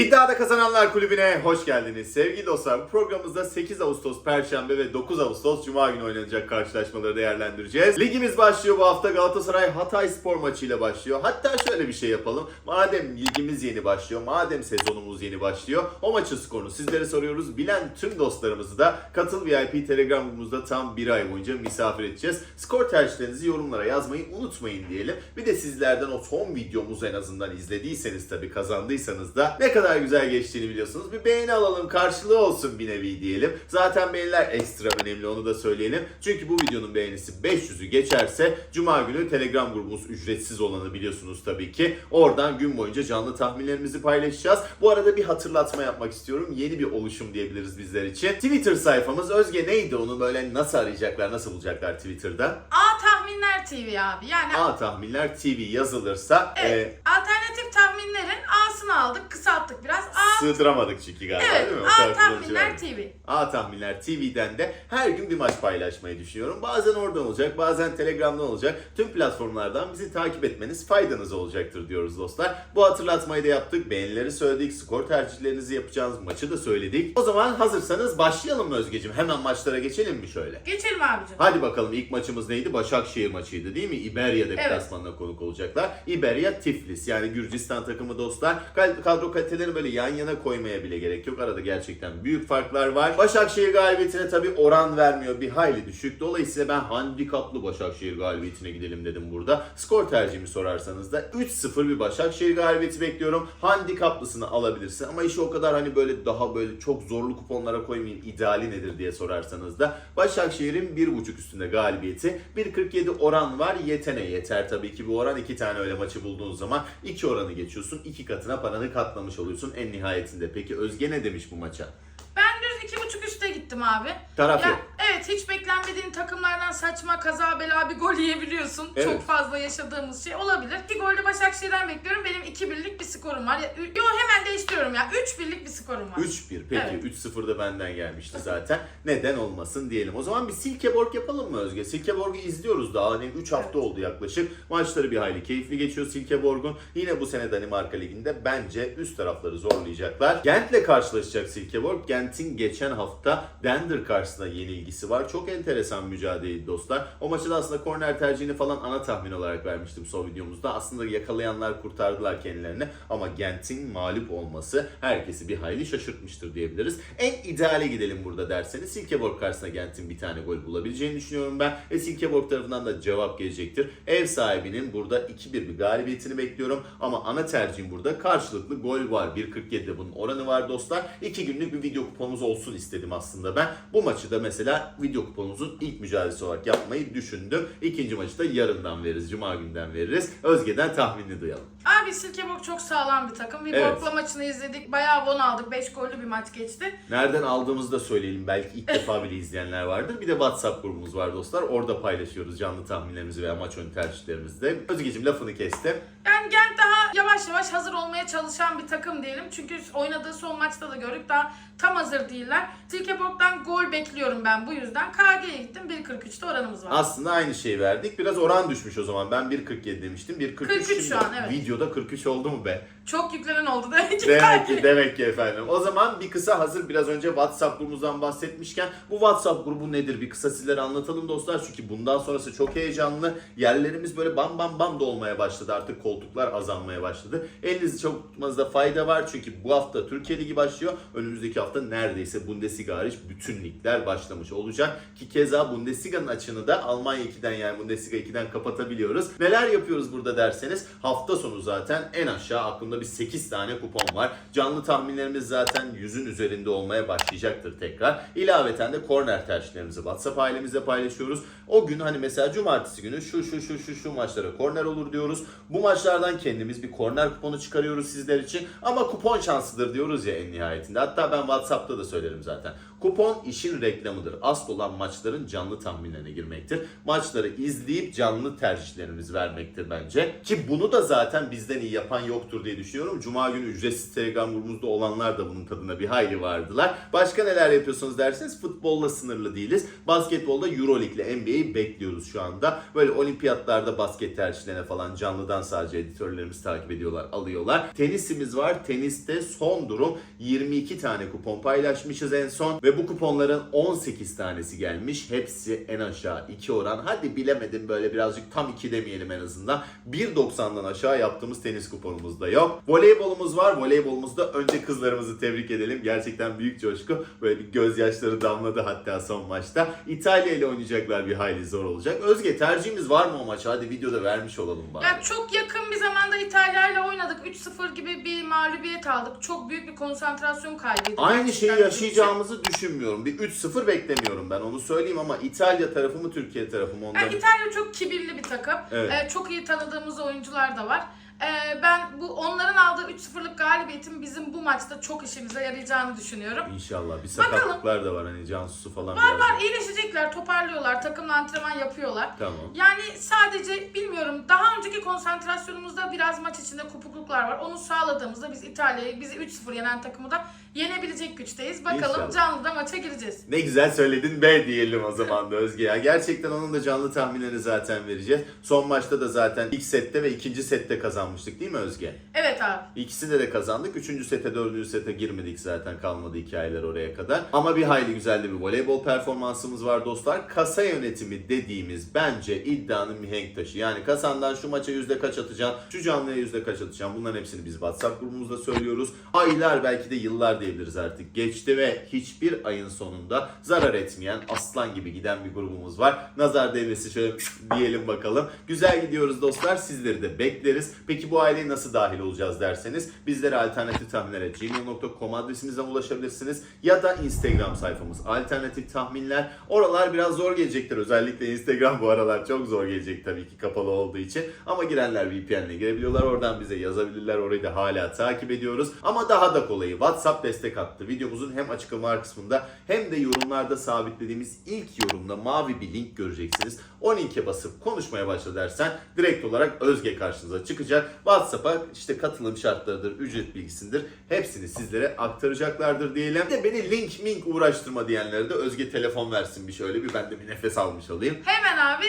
İddiada Kazananlar Kulübü'ne hoş geldiniz. Sevgili dostlar bu programımızda 8 Ağustos Perşembe ve 9 Ağustos Cuma günü oynanacak karşılaşmaları değerlendireceğiz. Ligimiz başlıyor bu hafta Galatasaray Hatay Spor maçıyla başlıyor. Hatta şöyle bir şey yapalım. Madem ligimiz yeni başlıyor, madem sezonumuz yeni başlıyor o maçın skorunu sizlere soruyoruz. Bilen tüm dostlarımızı da Katıl VIP Telegram grubumuzda tam bir ay boyunca misafir edeceğiz. Skor tercihlerinizi yorumlara yazmayı unutmayın diyelim. Bir de sizlerden o son videomuzu en azından izlediyseniz tabii kazandıysanız da ne kadar güzel geçtiğini biliyorsunuz. Bir beğeni alalım karşılığı olsun bir nevi diyelim. Zaten beğeniler ekstra önemli onu da söyleyelim. Çünkü bu videonun beğenisi 500'ü geçerse Cuma günü Telegram grubumuz ücretsiz olanı biliyorsunuz tabii ki. Oradan gün boyunca canlı tahminlerimizi paylaşacağız. Bu arada bir hatırlatma yapmak istiyorum. Yeni bir oluşum diyebiliriz bizler için. Twitter sayfamız Özge neydi onu böyle nasıl arayacaklar, nasıl bulacaklar Twitter'da? A Tahminler TV abi. Yani A tahminler TV yazılırsa evet, e, alternatif tahminlerin A'sını aldık, kısalttık biraz. A sığdıramadık çünkü galiba Evet, değil mi? O A Tahminler. TV. A Tahminler TV'den de her gün bir maç paylaşmayı düşünüyorum. Bazen oradan olacak, bazen Telegram'dan olacak. Tüm platformlardan bizi takip etmeniz faydanız olacaktır diyoruz dostlar. Bu hatırlatmayı da yaptık. Beğenileri söyledik, skor tercihlerinizi yapacağız, maçı da söyledik. O zaman hazırsanız başlayalım mı Özgeciğim? Hemen maçlara geçelim mi şöyle? Geçelim abicim. Hadi bakalım ilk maçımız neydi? Başakşehir maçıydı değil mi? İberya deplasmanına konuk olacaklar. İberya Tiflis yani Gürcistan takımı dostlar. Kadro kalitelerini böyle yan yana koymaya bile gerek yok. Arada gerçekten büyük farklar var. Başakşehir galibiyetine tabii oran vermiyor. Bir hayli düşük. Dolayısıyla ben handikaplı Başakşehir galibiyetine gidelim dedim burada. Skor tercihimi sorarsanız da 3-0 bir Başakşehir galibiyeti bekliyorum. Handikaplısını alabilirsin ama işi o kadar hani böyle daha böyle çok zorlu kuponlara koymayayım. ideali nedir diye sorarsanız da Başakşehir'in 1.5 üstünde galibiyeti. 1.47 oran var. Yetene yeter tabii ki bu oran. iki tane öyle maçı bulduğun zaman iki oranı geçiyorsun. iki katına paranı katlamış oluyorsun en nihayetinde. Peki Özge ne demiş bu maça? Ben düz iki buçuk üste gittim abi. Taraf Ya, yok. Evet hiç beklenmediğin takımlardan saçma kaza bela bir gol yiyebiliyorsun. Evet. Çok fazla yaşadığımız şey olabilir. Bir golde Başakşehir'den bekliyorum. Benim 2 birlik bir skorum var. Ya, yo hemen değiştiriyorum ya. 3 birlik bir skorum var. 3-1. Peki Evet. 3-0 da benden gelmişti zaten. Neden olmasın diyelim. O zaman bir Silkeborg yapalım mı Özge? Silkeborg'u izliyoruz daha. Hani 3 hafta Evet. oldu yaklaşık. Maçları bir hayli keyifli geçiyor Silkeborg'un. Yine bu sene Danimarka Ligi'nde bence üst tarafları zorlayacaklar. Gent'le karşılaşacak Silkeborg. Gent'in geçen hafta Dender karşısında yenilgisi var. Çok enteresan mücadeleydi dostlar. O maçı da aslında korner tercihini falan ana tahmin olarak vermiştim son videomuzda. Aslında yakalayanlar kurtardılar kendilerini ama Gent'in mağlup olması herkesi bir hayli şaşırtmıştır diyebiliriz. En ideale gidelim burada derseniz Silkeborg karşısında Gent'in bir tane gol bulabileceğini düşünüyorum ben. Ve Silkeborg tarafından da cevap gelecektir. Ev sahibinin burada 2-1 bir galibiyetini bekliyorum. Ama ana tercihim burada karşılıklı gol var. 1.47'de bunun oranı var dostlar. 2 günlük bir video kuponumuz olsun istedim aslında ben. Bu maçı da mesela video kuponumuzun ilk mücadelesi olarak yapmayı düşündüm. İkinci maçı da yarından veririz. Cuma günden veririz. Özge'den tahminini duyalım. Abi Silkeborg çok sağlam bir takım. Bir Evet. Borgla maçını izledik. Bayağı won aldık. 5 gollü bir maç geçti. Nereden aldığımızı da söyleyelim. Belki ilk defa bile izleyenler vardır. Bir de WhatsApp grubumuz var dostlar. Orada paylaşıyoruz canlı tahminlerimizi veya maç ön tercihlerimizi de. Özgeciğim lafını kestim. Yani Gent daha yavaş yavaş hazır olmaya çalışan bir takım diyelim. Çünkü oynadığı son maçta da gördük daha tam hazır değiller. Silkeborg'dan gol bekliyorum ben bu yüzden. KG'ye gittim 1.43'te oranımız var. Aslında aynı şeyi verdik. Biraz oran düşmüş o zaman. Ben 1.47 demiştim. 1.43 43 şimdi. şu an, evet. Videoda 43 oldu mu be? Çok yüklenen oldu demek ki. Demek ki, demek ki efendim. O zaman bir kısa hazır biraz önce WhatsApp grubumuzdan bahsetmişken bu WhatsApp grubu nedir? Bir kısa sizlere anlatalım dostlar. Çünkü bundan sonrası çok heyecanlı. Yerlerimiz böyle bam bam bam da olmaya başladı. Artık koltuklar azalmaya başladı. Elinizi çok tutmanızda fayda var. Çünkü bu hafta Türkiye Ligi başlıyor. Önümüzdeki hafta neredeyse Bundesliga hariç bütün ligler başlamış olacak. Ki keza Bundesliga'nın açığını da Almanya 2'den yani Bundesliga 2'den kapatabiliyoruz. Neler yapıyoruz burada derseniz hafta sonu zaten en aşağı aklımda bir 8 tane kupon var. Canlı tahminlerimiz zaten 100'ün üzerinde olmaya başlayacaktır tekrar. İlaveten de korner tercihlerimizi WhatsApp ailemizle paylaşıyoruz. O gün hani mesela cumartesi günü şu şu şu şu şu maçlara korner olur diyoruz. Bu maçlardan kendimiz bir korner kuponu çıkarıyoruz sizler için. Ama kupon şansıdır diyoruz ya en nihayetinde. Hatta ben WhatsApp'ta da söylerim zaten. Kupon işin reklamıdır. Asıl olan maçların canlı tahminlerine girmektir. Maçları izleyip canlı tercihlerimizi vermektir bence. Ki bunu da zaten bizden iyi yapan yoktur diye düşünüyorum. Cuma günü ücretsiz Telegram grubumuzda olanlar da bunun tadına bir hayli vardılar. Başka neler yapıyorsunuz derseniz futbolla sınırlı değiliz. Basketbolda Euroleague ile NBA'yi bekliyoruz şu anda. Böyle olimpiyatlarda basket tercihlerine falan canlıdan sadece editörlerimiz takip ediyorlar, alıyorlar. Tenisimiz var. Teniste son durum 22 tane kupon paylaşmışız en son ve bu kuponların 18 tanesi gelmiş. Hepsi en aşağı 2 oran. Hadi bilemedim böyle birazcık tam 2 demeyelim en azından. 1.90'dan aşağı yaptığımız tenis kuponumuz da yok. Voleybolumuz var. Voleybolumuzda önce kızlarımızı tebrik edelim. Gerçekten büyük coşku. Böyle bir gözyaşları damladı hatta son maçta. İtalya ile oynayacaklar bir hayli zor olacak. Özge tercihimiz var mı o maça? Hadi videoda vermiş olalım bari. Ya çok yakın bir zamanda İtalya ile oynadık. 3-0 gibi bir mağlubiyet aldık. Çok büyük bir konsantrasyon kaybıydı. Aynı şeyi yaşayacağımızı düşünmüyorum. Bir 3-0 beklemiyorum ben onu söyleyeyim ama İtalya tarafı mı Türkiye tarafı mı ondan Yani İtalya çok kibirli bir takım. Evet. Ee, çok iyi tanıdığımız oyuncular da var. Ee, ben bu onların aldığı 3-0'lık galibiyetin bizim bu maçta çok işimize yarayacağını düşünüyorum. İnşallah. Bir Bakalım. sakatlıklar da var hani Cansu'su falan Var biraz. var iyileşecekler, toparlıyorlar, takımla antrenman yapıyorlar. Tamam. Yani sadece bilmiyorum daha önceki konsantrasyonumuzda biraz maç içinde kopukluklar var. Onu sağladığımızda biz İtalya'yı bizi 3-0 yenen takımı da yenebilecek güçteyiz. Bakalım İnşallah. canlıda maça gireceğiz. Ne güzel söyledin be diyelim o zaman da Özge ya. Gerçekten onun da canlı tahminlerini zaten vereceğiz. Son maçta da zaten ilk sette ve ikinci sette kazanmıştık değil mi Özge? Evet abi. İkisinde de kazandık. Üçüncü sete, dördüncü sete girmedik zaten. Kalmadı hikayeler oraya kadar. Ama bir hayli güzel de bir voleybol performansımız var dostlar. Kasa yönetimi dediğimiz bence iddianın mihenk taşı. Yani kasandan şu maça yüzde kaç atacağım, şu canlıya yüzde kaç atacağım. Bunların hepsini biz WhatsApp grubumuzda söylüyoruz. Aylar belki de yıllar diyebiliriz artık. Geçti ve hiçbir ayın sonunda zarar etmeyen, aslan gibi giden bir grubumuz var. Nazar devresi şöyle diyelim bakalım. Güzel gidiyoruz dostlar. Sizleri de bekleriz. Peki bu aileye nasıl dahil olacağız derseniz bizlere alternatif tahminler gmail.com adresimizden ulaşabilirsiniz. Ya da Instagram sayfamız alternatif tahminler. Oralar biraz zor gelecektir. Özellikle Instagram bu aralar çok zor gelecek tabii ki kapalı olduğu için. Ama girenler VPN ile girebiliyorlar. Oradan bize yazabilirler. Orayı da hala takip ediyoruz. Ama daha da kolayı WhatsApp destek attı. Videomuzun hem açıklamalar kısmında hem de yorumlarda sabitlediğimiz ilk yorumda mavi bir link göreceksiniz. O linke basıp konuşmaya başla dersen direkt olarak Özge karşınıza çıkacak. WhatsApp'a işte katılım şartlarıdır, ücret bilgisidir. Hepsini sizlere aktaracaklardır diyelim. Bir de beni link mink uğraştırma diyenlere de Özge telefon versin bir şöyle bir ben de bir nefes almış olayım. Hemen abi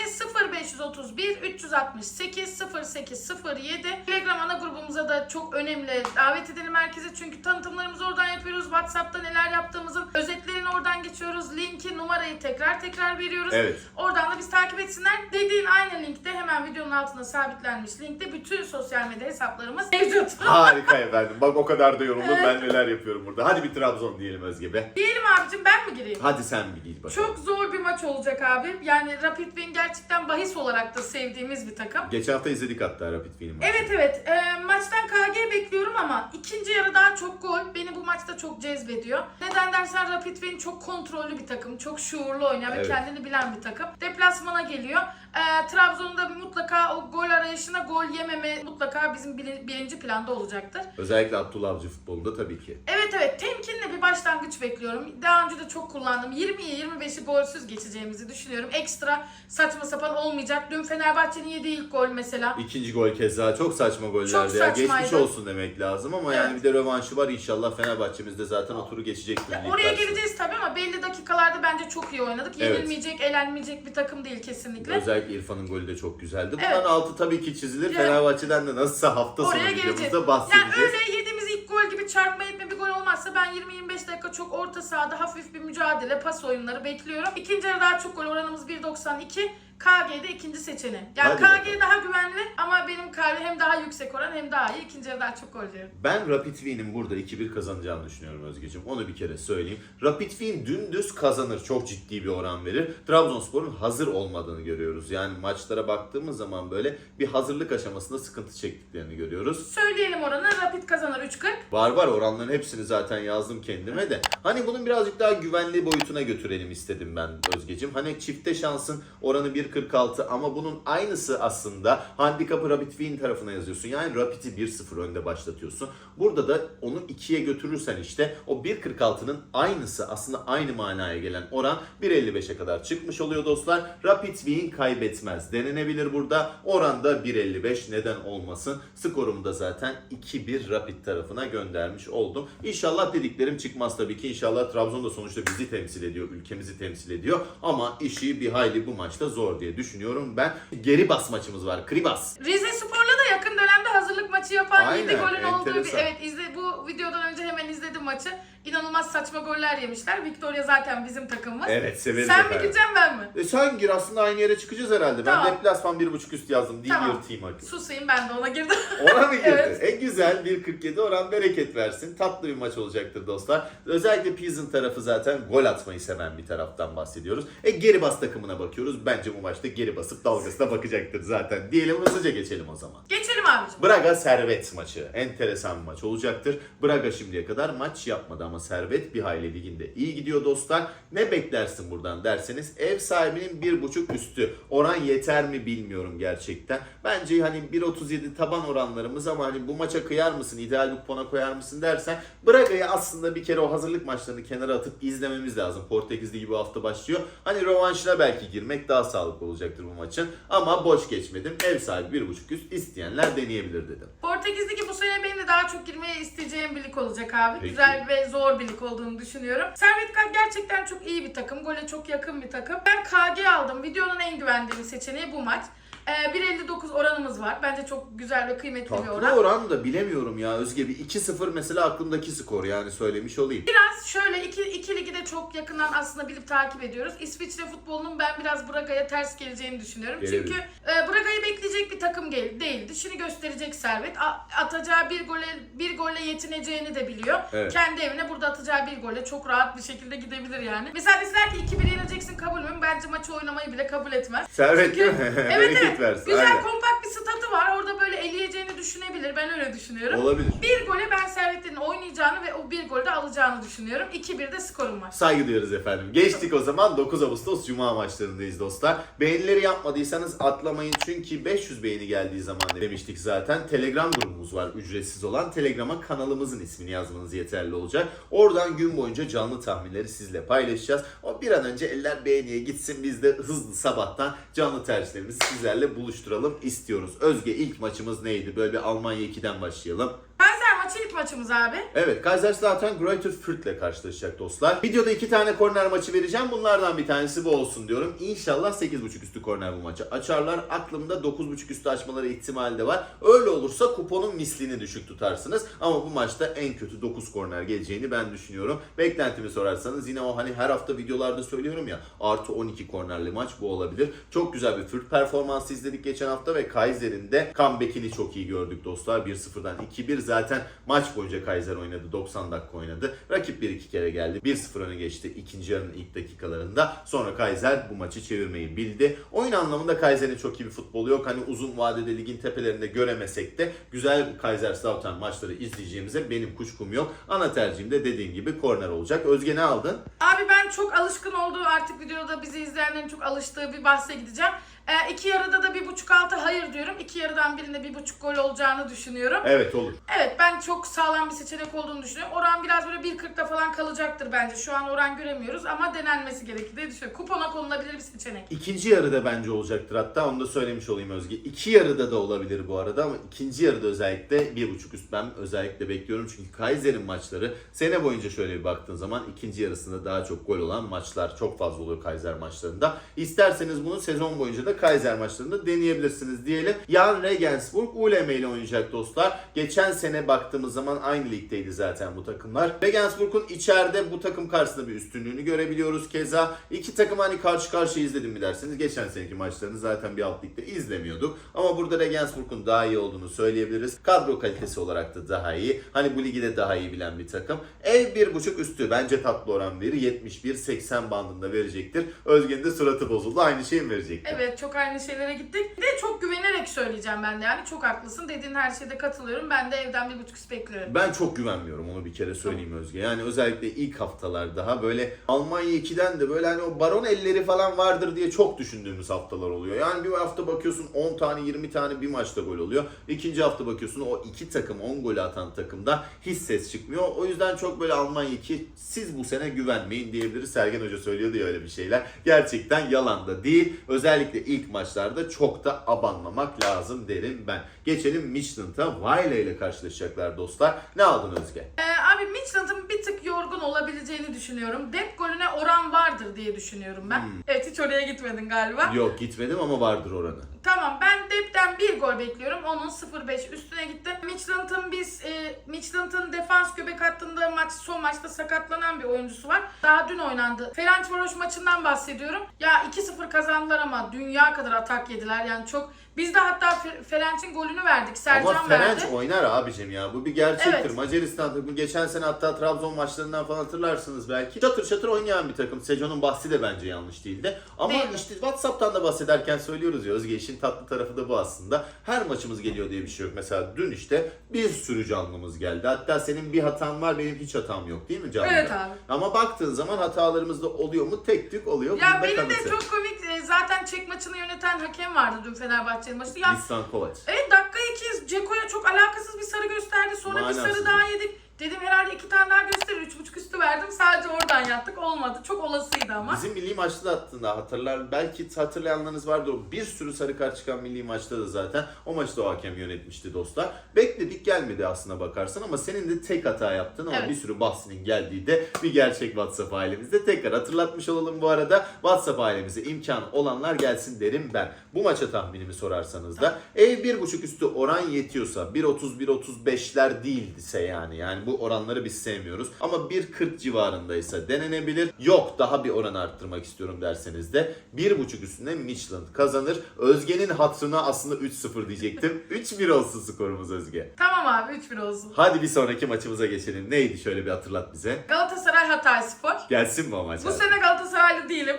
0531 368 0807 Telegram ana grubumuza da çok önemli davet edelim herkese çünkü tanıtımlarımızı oradan yapıyoruz. Whatsapp'ta neler yaptığımızın özetlerini oradan geçiyoruz. Linki, numarayı tekrar tekrar veriyoruz. Evet. Oradan da biz takip etsinler. Dediğin aynı linkte hemen videonun altına sabitlenmiş linkte bütün sosyal medya hesaplarımız mevcut. Harika efendim. Bak o kadar da yorumladım ben neler yapıyorum burada. Hadi bir Trabzon diyelim Özge be. Diyelim abicim ben mi gireyim? Hadi sen bir git bakalım. Çok zor bir maç olacak abi. Yani Rapid Wien gerçekten bahis olarak da sevdiğimiz bir takım. Geçen hafta izledik hatta Rapid Wien'i maçı. Evet evet. Ee, maçtan KG bekliyorum ama ikinci yarı daha çok gol beni bu maçta çok cezbediyor. Neden dersen Rapid Wien çok kontrollü bir takım. Çok şuurlu oynayan Evet. ve kendini bilen bir takım. Deplasmana geliyor. Ee, Trabzon'da mutlaka o gol arayışına gol yememe mutlaka bizim bili- birinci planda olacaktır. Özellikle Abdullah Avcı futbolunda tabii ki. Evet evet temkinli bir başlangıç bekliyorum. Daha önce de çok kullandım. 20'ye 25'i golsüz geçeceğimizi düşünüyorum. Ekstra saçma sapan olmayacak. Dün Fenerbahçe'nin yediği ilk gol mesela. İkinci gol keza çok saçma gollerdi Çok ya. Geçmiş saçmaydı. olsun demek lazım ama yani bir de rövanşı var inşallah Fenerbahçe'miz de zaten o turu geçecektir. lig Oraya karşısında. geleceğiz tabii ama belli dakikalarda bence çok iyi oynadık. Evet. Yenilmeyecek, elenmeyecek bir takım değil kesinlikle. Özellikle İrfan'ın golü de çok güzeldi. Bunların Evet. altı tabii ki çizilir. Evet. Fenerbahçe'den de nasılsa hafta sonu Oraya geleceğiz. videomuzda Yani bahsedeceğiz. öyle yediğimiz ilk gol gibi çarpma etme bir gol olmazsa ben 20-25 dakika çok orta sahada hafif bir mücadele, pas oyunları bekliyorum. İkinci yarı daha çok gol oranımız 1.92. KG'de ikinci seçeneği. Yani Hadi KG bakalım. daha güvenli ama benim KG hem daha yüksek oran hem daha iyi. İkinci yarı daha çok gol diyorum. Ben Rapid Wien'in burada 2-1 kazanacağını düşünüyorum Özgeciğim. Onu bir kere söyleyeyim. Rapid Wien dümdüz kazanır. Çok ciddi bir oran verir. Trabzonspor'un hazır olmadığını görüyoruz. Yani maçlara baktığımız zaman böyle bir hazırlık aşamasında sıkıntı çektiklerini görüyoruz. Söyleyelim oranı. Rapid kazanır 3.40. Var var oranların hepsini zaten yazdım kendime de. Hani bunun birazcık daha güvenli boyutuna götürelim istedim ben Özgeciğim. Hani çifte şansın oranı 1.46 ama bunun aynısı aslında handikapı Rapid Wien tarafına yazıyorsun. Yani Rapid'i 1-0 önde başlatıyorsun. Burada da onu 2'ye götürürsen işte o 1.46'nın aynısı aslında aynı manaya gelen oran 1.55'e kadar çıkmış oluyor dostlar. Rapid Wien kaybetmez denenebilir burada. Oran da 1.55 neden olmasın. Skorumu da zaten 2-1 Rapid tarafına göndermiş oldum. İnşallah dediklerim çıkmaz tabii ki. İnşallah Trabzon da sonuçta bizi temsil ediyor, ülkemizi temsil ediyor. Ama işi bir hayli bu maçta zor diye düşünüyorum ben. Geri bas maçımız var. Kribas. Rize Spor'la da yakın dönemde hazırlık maçı yapan Aynen, 7 golün olduğu bir... enteresan. Evet izle, bu videodan önce hemen izledim maçı. İnanılmaz saçma goller yemişler. Victoria zaten bizim takımımız. Evet severiz Sen mi efendim. gireceksin ben mi? E sen gir aslında aynı yere çıkacağız herhalde. Tamam. Ben deplasman 1.5 üst yazdım. Değil Tamam. team hakkı. Susayım ben de ona girdim. Ona mı girdi? Evet. E güzel 1.47 oran bereket versin. Tatlı bir maç olacaktır dostlar. Özellikle Pilsen tarafı zaten gol atmayı seven bir taraftan bahsediyoruz. E geri bas takımına bakıyoruz. Bence bu maçta geri basıp dalgasına bakacaktır zaten. Diyelim hızlıca geçelim o zaman. Geçelim abicim. Braga Servet maçı. Enteresan bir maç olacaktır. Braga şimdiye kadar maç yapmadı ama Servet bir hayli liginde iyi gidiyor dostlar. Ne beklersin buradan derseniz ev sahibinin 1.5 üstü. Oran yeter mi bilmiyorum gerçekten. Bence hani 1.37 taban oranlarımız ama hani bu maça kıyar mısın, ideal bir kupona koyar mısın dersen Braga'yı aslında bir kere o hazırlık maçlarını kenara atıp izlememiz lazım. Portekiz Ligi bu hafta başlıyor. Hani rövanşına belki girmek daha sağlıklı olacaktır bu maçın. Ama boş geçmedim. Ev sahibi 1.5 üst isteyenler deneyebilir dedim. Portekiz Ligi bu sene benim de daha çok girmeye isteyeceğim bir lig olacak abi. Peki. Güzel ve zor bir lig olduğunu düşünüyorum. Servet Kag gerçekten çok iyi bir takım. Gole çok yakın bir takım. Ben KG aldım. Videonun en güvendiğim seçeneği bu maç. Ee, 1.59 oranımız var. Bence çok güzel ve kıymetli bir Tatlı oran. oran da bilemiyorum ya Özge bir 2-0 mesela aklımdaki skor yani söylemiş olayım. Biraz şöyle iki, iki ligi de çok yakından aslında bilip takip ediyoruz. İsviçre futbolunun ben biraz Braga'ya ters geleceğini düşünüyorum. Gelebilir. Çünkü e, Braga'yı bekleyecek bir takım gel- değil. Dişini gösterecek Servet. A- atacağı bir gole bir golle yetineceğini de biliyor. Evet. Kendi evine burada atacağı bir golle çok rahat bir şekilde gidebilir yani. Mesela deseler ki 2-1 yeneceksin kabul mü? Bence maçı oynamayı bile kabul etmez. Servet değil Çünkü- mi? Evet Bereket evet. versin. Güzel Aynen. kompakt bir statı var. Orada böyle eleyeceğini düşünebilir. Ben öyle düşünüyorum. Olabilir. Bir gole ben Servet'in oynayacağını ve o bir golde alacağını düşünüyorum. 2-1'de skorum var. Saygı duyuyoruz efendim. Geçtik o zaman 9 Ağustos Cuma maçlarındayız dostlar. Beğenileri yapmadıysanız atlamayın çünkü 500 beğeni geldiği zaman demiştik zaten. Telegram grubumuz var ücretsiz olan. Telegrama kanalımızın ismini yazmanız yeterli olacak. Oradan gün boyunca canlı tahminleri sizle paylaşacağız. O bir an önce eller beğeniye gitsin biz de hızlı sabahtan canlı tercihlerimizi sizlerle buluşturalım istiyoruz. Özge ilk maçımız neydi? Böyle bir Almanya 2'den başlayalım. Kaiser ilk maçımız abi. Evet Kaiserslautern Greuther Fürth'le karşılaşacak dostlar. Videoda iki tane korner maçı vereceğim. Bunlardan bir tanesi bu olsun diyorum. İnşallah 8.5 üstü korner bu maçı açarlar. Aklımda 9.5 üstü açmaları ihtimali de var. Öyle olursa kuponun mislini düşük tutarsınız. Ama bu maçta en kötü 9 korner geleceğini ben düşünüyorum. Beklentimi sorarsanız yine o hani her hafta videolarda söylüyorum ya artı 12 kornerli maç bu olabilir. Çok güzel bir Fürth performansı izledik geçen hafta ve Kaiser'in de comeback'ini çok iyi gördük dostlar. 1-0'dan 2-1 zaten maç boyunca Kaiser oynadı. 90 dakika oynadı. Rakip 1-2 kere geldi. 1-0 öne geçti ikinci yarının ilk dakikalarında. Sonra Kaiser bu maçı çevirmeyi bildi. Oyun anlamında Kaiser'in çok iyi bir futbolu yok. Hani uzun vadede ligin tepelerinde göremesek de güzel Kaiserslautern maçları izleyeceğimize benim kuşkum yok. Ana tercihim de dediğim gibi korner olacak. Özge ne aldın? Abi ben çok alışkın olduğu artık videoda bizi izleyenlerin çok alıştığı bir bahse gideceğim. Ee, iki yarıda da bir buçuk altı hayır diyorum. İki yarıdan birinde bir buçuk gol olacağını düşünüyorum. Evet olur. Evet ben çok sağlam bir seçenek olduğunu düşünüyorum. Oran biraz böyle 1.40'da falan kalacaktır bence. Şu an oran göremiyoruz ama denenmesi gerekir diye düşünüyorum. Kupona konulabilir bir seçenek. İkinci yarıda bence olacaktır hatta onu da söylemiş olayım Özge. İki yarıda da olabilir bu arada ama ikinci yarıda özellikle bir buçuk üst ben özellikle bekliyorum. Çünkü Kaiser'in maçları sene boyunca şöyle bir baktığın zaman ikinci yarısında daha çok gol olan maçlar çok fazla oluyor Kaiser maçlarında. İsterseniz bunu sezon boyunca da Kaiser maçlarında deneyebilirsiniz diyelim. Jan Regensburg ULM ile oynayacak dostlar. Geçen sene baktığımız zaman aynı ligdeydi zaten bu takımlar. Regensburg'un içeride bu takım karşısında bir üstünlüğünü görebiliyoruz keza. İki takım hani karşı karşıya izledim mi derseniz geçen seneki maçlarını zaten bir alt ligde izlemiyorduk. Ama burada Regensburg'un daha iyi olduğunu söyleyebiliriz. Kadro kalitesi olarak da daha iyi. Hani bu ligi de daha iyi bilen bir takım. Ev 1.5 üstü bence tatlı oran verir. 71-80 bandında verecektir. Özge'nin de suratı bozuldu. Aynı şeyi mi verecektir? Evet çok aynı şeylere gittik. Bir de çok güvenerek söyleyeceğim ben de yani. Çok haklısın. Dediğin her şeyde katılıyorum. Ben de evden bir buçuk bekliyorum. Ben çok güvenmiyorum onu bir kere söyleyeyim Özge. Yani özellikle ilk haftalar daha böyle Almanya 2'den de böyle hani o baron elleri falan vardır diye çok düşündüğümüz haftalar oluyor. Yani bir hafta bakıyorsun 10 tane 20 tane bir maçta gol oluyor. İkinci hafta bakıyorsun o iki takım 10 gol atan takımda hiç ses çıkmıyor. O yüzden çok böyle Almanya 2 siz bu sene güvenmeyin diyebiliriz. Sergen Hoca söylüyordu ya öyle bir şeyler. Gerçekten yalan da değil. Özellikle ilk maçlarda çok da abanmamak lazım derim ben. Geçelim Michelin'ta Wiley ile karşılaşacaklar dostlar. Ne aldın Özge? Ee, abi Midland'ın bir tık yorgun olabileceğini düşünüyorum. Dep golüne oran vardır diye düşünüyorum ben. Hmm. Evet hiç oraya gitmedin galiba. Yok gitmedim ama vardır oranı. Tamam ben Dep'ten bir gol bekliyorum. Onun 0-5 üstüne gitti. Midland'ın biz e, Midland'ın defans göbek hattında maç son maçta sakatlanan bir oyuncusu var. Daha dün oynandı. Ferencvaros maçından bahsediyorum. Ya 2-0 kazandılar ama dünya kadar atak yediler. Yani çok biz de hatta Fe- golünü verdik. Sercan Ama verdi. Ferenc oynar abicim ya. Bu bir gerçektir. Evet. Macaristan takımı geçen sene hatta Trabzon maçlarından falan hatırlarsınız belki. Çatır çatır oynayan bir takım. Sejon'un bahsi de bence yanlış değildi. Ama Değildi. işte WhatsApp'tan da bahsederken söylüyoruz ya Özge işin tatlı tarafı da bu aslında. Her maçımız geliyor diye bir şey yok. Mesela dün işte bir sürü canlımız geldi. Hatta senin bir hatan var benim hiç hatam yok değil mi canlı? Evet abi. Ama baktığın zaman hatalarımız da oluyor mu? Tek tük oluyor. Ya Bunda benim de kanıtı. çok komik e, zaten çek maçını yöneten hakem vardı dün Fenerbahçe'nin maçında. Ya İhsan Kovac. Evet dakika 2 Ceko'ya çok alakasız bir sarı gösterdi. Sonra bir Manasız. sarı daha yedik. Dedim herhalde iki tane daha gösterir. Üç buçuk üstü verdim. Sadece oradan yattık. Olmadı. Çok olasıydı ama. Bizim milli maçta da attığında hatırlar belki hatırlayanlarınız vardır o bir sürü sarı kart çıkan milli maçta da zaten o maçta o hakem yönetmişti dostlar. Bekledik gelmedi aslına bakarsan ama senin de tek hata yaptın ama Evet. bir sürü bahsinin geldiği de bir gerçek WhatsApp ailemizde. Tekrar hatırlatmış olalım bu arada WhatsApp ailemize imkan olanlar gelsin derim ben. Bu maça tahminimi sorarsanız da ev 1.5 üstü oran yetiyorsa 1.30 1.35'ler değildise yani yani bu oranları biz sevmiyoruz ama 1.40 civarındaysa denenebilir. Yok daha bir oran arttırmak istiyorum derseniz de 1.5 üstüne Michelin kazanır. Özge'nin hatrına aslında 3-0 diyecektim. 3-1 olsun skorumuz Özge. Tamam abi 3-1 olsun. Hadi bir sonraki maçımıza geçelim. Neydi şöyle bir hatırlat bize. Galatasaray Hatay Spor. Gelsin mi o maç? Bu abi? sene Galatasaraylı değilim.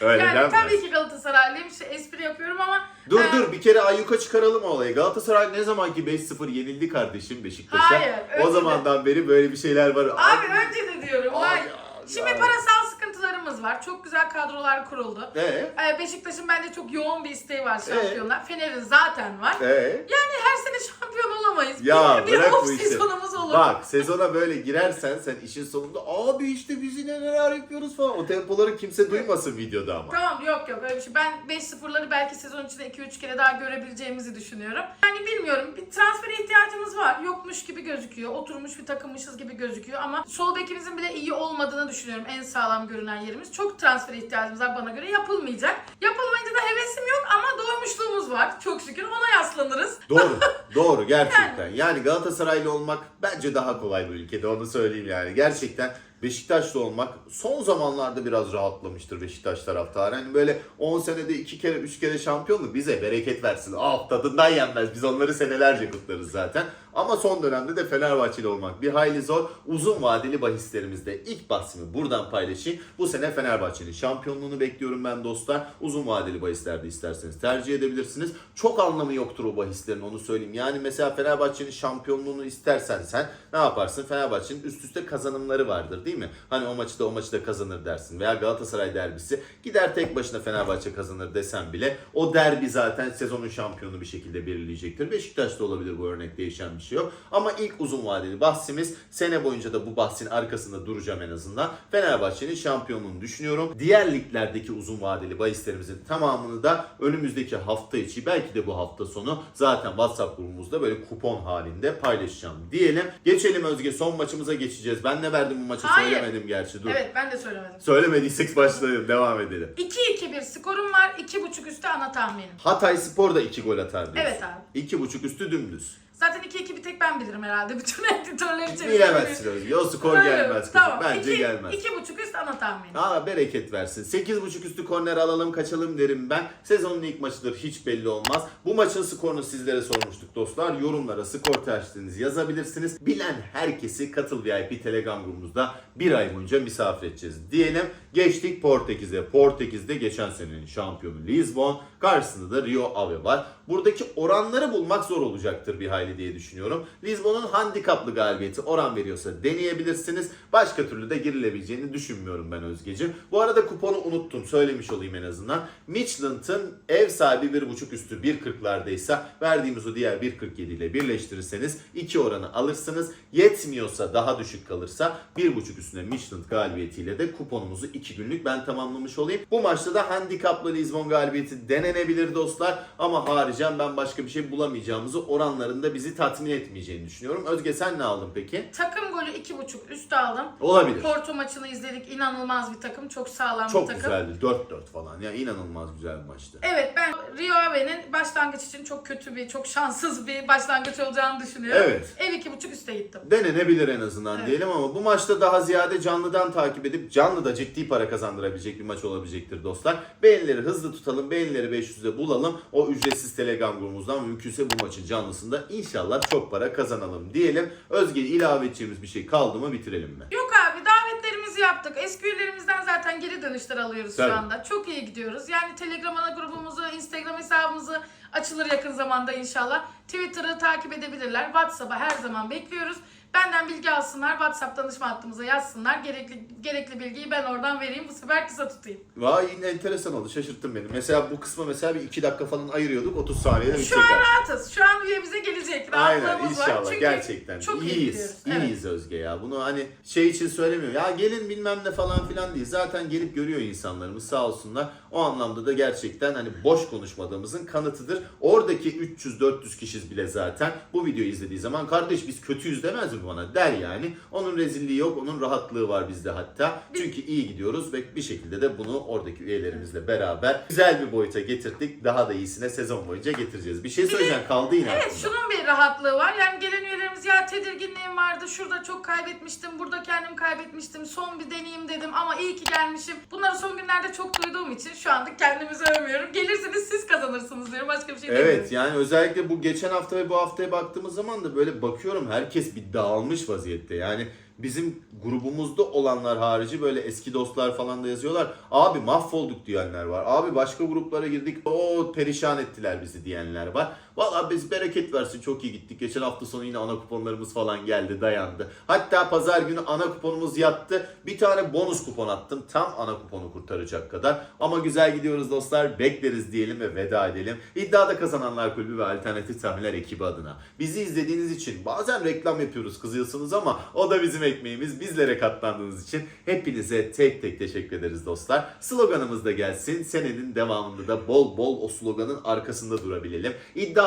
Öyle yani tabii ki Galatasaraylıyım. Şey, espri yapıyorum ama Dur e, dur bir kere ayyuka çıkaralım o olayı. Galatasaray ne zamanki 5-0 yenildi kardeşim Beşiktaş'a. Hayır, O zamandan beri böyle bir şeyler var. Abi önce de diyorum. Abi, Hayır. abi, Şimdi abi. parasal sıkıntılarımız var. Çok güzel kadrolar kuruldu. Ee? Ee, Beşiktaş'ın bence çok yoğun bir isteği var şampiyonlar. Fener'in zaten var. Ee? Yani her sene şampiyon olamayız. Ya bir, bırak bir bu işi. sezonumuz olur. Bak sezona böyle girersen sen işin sonunda abi işte biz yine neler yapıyoruz falan. O tempoları kimse duymasın videoda ama. Tamam yok yok öyle bir şey. Ben 5-0'ları belki sezon içinde 2-3 kere daha görebileceğimizi düşünüyorum. Yani bilmiyorum bir transfere ihtiyacımız var. Yokmuş gibi gözüküyor. Oturmuş bir takımmışız gibi gözüküyor ama sol bekimizin bile iyi olmadığını düşünüyorum. En sağlam görünen yerimiz. Çok transfere ihtiyacımız var bana göre. Yapılmayacak. Yapılmayınca da hevesim yok ama doymuşluğumuz var. Çok şükür ona yaslanırız. Doğru, doğru gerçekten. Yani Galatasaraylı olmak bence daha kolay bu ülkede onu söyleyeyim yani. Gerçekten Beşiktaşlı olmak son zamanlarda biraz rahatlamıştır Beşiktaş taraftarı. Hani böyle 10 senede 2 kere 3 kere şampiyonluk bize bereket versin. Ah tadından yenmez. Biz onları senelerce kutlarız zaten. Ama son dönemde de Fenerbahçeli olmak bir hayli zor. Uzun vadeli bahislerimizde ilk bahsimi buradan paylaşayım. Bu sene Fenerbahçe'nin şampiyonluğunu bekliyorum ben dostlar. Uzun vadeli bahislerde isterseniz tercih edebilirsiniz. Çok anlamı yoktur o bahislerin onu söyleyeyim. Yani mesela Fenerbahçe'nin şampiyonluğunu istersen sen ne yaparsın? Fenerbahçe'nin üst üste kazanımları vardır değil mi? Hani o maçı da o maçı da kazanır dersin. Veya Galatasaray derbisi gider tek başına Fenerbahçe kazanır desen bile o derbi zaten sezonun şampiyonu bir şekilde belirleyecektir. Beşiktaş'ta olabilir bu örnek değişen bir şey yok. Ama ilk uzun vadeli bahsimiz sene boyunca da bu bahsin arkasında duracağım en azından. Fenerbahçe'nin şampiyonluğunu düşünüyorum. Diğer liglerdeki uzun vadeli bahislerimizin tamamını da önümüzdeki hafta içi belki de bu hafta sonu zaten WhatsApp grubumuzda böyle kupon halinde paylaşacağım diyelim. Geçelim Özge son maçımıza geçeceğiz. Ben ne verdim bu maça Hayır. söylemedim gerçi dur. Evet ben de söylemedim. Söylemediysek başlayalım devam edelim. 2-2-1 skorum var. 2.5 üstü ana tahminim. Hatay Spor da 2 gol atar diyorsun. Evet abi. 2.5 üstü dümdüz. Zaten 2-2 bir tek ben bilirim herhalde. Bütün editörler için. Bilemezsin Özge. O skor Öyle. gelmez. kızım. Tamam. Bence iki, gelmez. iki buçuk üst ana tahmini. Aa bereket versin. 8.5 üstü korner alalım kaçalım derim ben. Sezonun ilk maçıdır hiç belli olmaz. Bu maçın skorunu sizlere sormuştuk dostlar. Yorumlara skor tercihlerinizi yazabilirsiniz. Bilen herkesi Katıl VIP Telegram grubumuzda bir ay boyunca misafir edeceğiz diyelim. Geçtik Portekiz'e. Portekiz'de geçen senenin şampiyonu Lisbon. Karşısında da Rio Ave var. Buradaki oranları bulmak zor olacaktır bir hayli diye düşünüyorum. Lisbon'un handikaplı galibiyeti oran veriyorsa deneyebilirsiniz. Başka türlü de girilebileceğini düşünmüyorum ben Özgeciğim. Bu arada kuponu unuttum söylemiş olayım en azından. Michelin'ın ev sahibi 1.5 üstü 1.40'lardaysa verdiğimiz o diğer 1.47 ile birleştirirseniz 2 oranı alırsınız. Yetmiyorsa daha düşük kalırsa 1.5 üstüne Michelin galibiyetiyle de kuponumuzu 2 günlük ben tamamlamış olayım. Bu maçta da handikaplı Lisbon galibiyeti denenebilir dostlar. Ama haricen ben başka bir şey bulamayacağımızı oranlarında bizi tatmin etmeyeceğini düşünüyorum. Özge sen ne aldın peki? Takım golü 2.5 üst aldım. Olabilir. Porto maçını izledik. İnanılmaz bir takım. Çok sağlam Çok bir takım. güzeldi. 4-4 falan. Ya inanılmaz güzel bir maçtı. Evet ben Rio Ave'nin başlangıç için çok kötü bir, çok şanssız bir başlangıç olacağını düşünüyorum. Evet. Ev 2.5 üste gittim. Denenebilir en azından Evet. diyelim ama bu maçta daha ziyade canlıdan takip edip canlı da ciddi para kazandırabilecek bir maç olabilecektir dostlar. Beğenileri hızlı tutalım, beğenileri 500'e bulalım. O ücretsiz Telegram grubumuzdan mümkünse bu maçın canlısında inşallah çok para kazanalım diyelim. Özge ilave edeceğimiz bir şey kaldı mı bitirelim mi? Yok abi davetlerimizi yaptık. Eski üyelerimizden zaten geri dönüşler alıyoruz Tabii. şu anda. Çok iyi gidiyoruz. Yani Telegram ana grubumuzu, Instagram hesabımızı açılır yakın zamanda inşallah. Twitter'ı takip edebilirler. WhatsApp'a her zaman bekliyoruz. Benden bilgi alsınlar. WhatsApp danışma hattımıza yazsınlar. Gerekli gerekli bilgiyi ben oradan vereyim. Bu sefer kısa tutayım. Vay yine enteresan oldu. Şaşırttın beni. Mesela bu kısma mesela bir 2 dakika falan ayırıyorduk. 30 saniyede Şu bitecek. an artık. rahatız. Şu an üye bize gelecek. Aynen Rahatlığımız var. inşallah Çünkü gerçekten çok iyi iyiyiz. gidiyoruz. Evet. İyiyiz Özge ya. Bunu hani şey için söylemiyor. Ya gelin bilmem ne falan filan değil. Zaten gelip görüyor insanlarımız sağ olsunlar. O anlamda da gerçekten hani boş konuşmadığımızın kanıtıdır. Oradaki 300-400 kişiz bile zaten bu videoyu izlediği zaman kardeş biz kötüyüz demez mi bana der yani. Onun rezilliği yok, onun rahatlığı var bizde hatta. Çünkü iyi gidiyoruz ve bir şekilde de bunu oradaki üyelerimizle beraber güzel bir boyuta getirdik. Daha da iyisine sezon boyunca getireceğiz. Bir şey söyleyeceğim kaldı yine Evet aklımda. şunun bir rahatlığı var. Yani gelen üyelerimiz ya tedirginliğim vardı. Şurada çok kaybetmiştim. Burada kendim kaybetmiştim. Son bir deneyeyim dedim ama iyi ki gelmişim. Bunları son günlerde çok duyduğum için şu anda kendimizi övmüyorum. Gelirseniz siz kazanırsınız diyorum. Başka bir şey Evet demiyorum. yani özellikle bu geçen hafta ve bu haftaya baktığımız zaman da böyle bakıyorum herkes bir dağılmış vaziyette. Yani bizim grubumuzda olanlar harici böyle eski dostlar falan da yazıyorlar. Abi mahvolduk diyenler var. Abi başka gruplara girdik. O perişan ettiler bizi diyenler var. Valla biz bereket versin çok iyi gittik. Geçen hafta sonu yine ana kuponlarımız falan geldi dayandı. Hatta pazar günü ana kuponumuz yattı. Bir tane bonus kupon attım. Tam ana kuponu kurtaracak kadar. Ama güzel gidiyoruz dostlar. Bekleriz diyelim ve veda edelim. İddiada kazananlar kulübü ve alternatif tahminler ekibi adına. Bizi izlediğiniz için bazen reklam yapıyoruz kızıyorsunuz ama o da bizim ekmeğimiz. Bizlere katlandığınız için hepinize tek tek teşekkür ederiz dostlar. Sloganımız da gelsin. Senenin devamında da bol bol o sloganın arkasında durabilelim.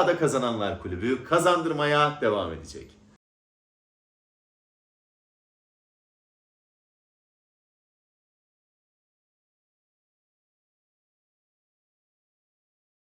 İddiada kazananlar kulübü kazandırmaya devam edecek.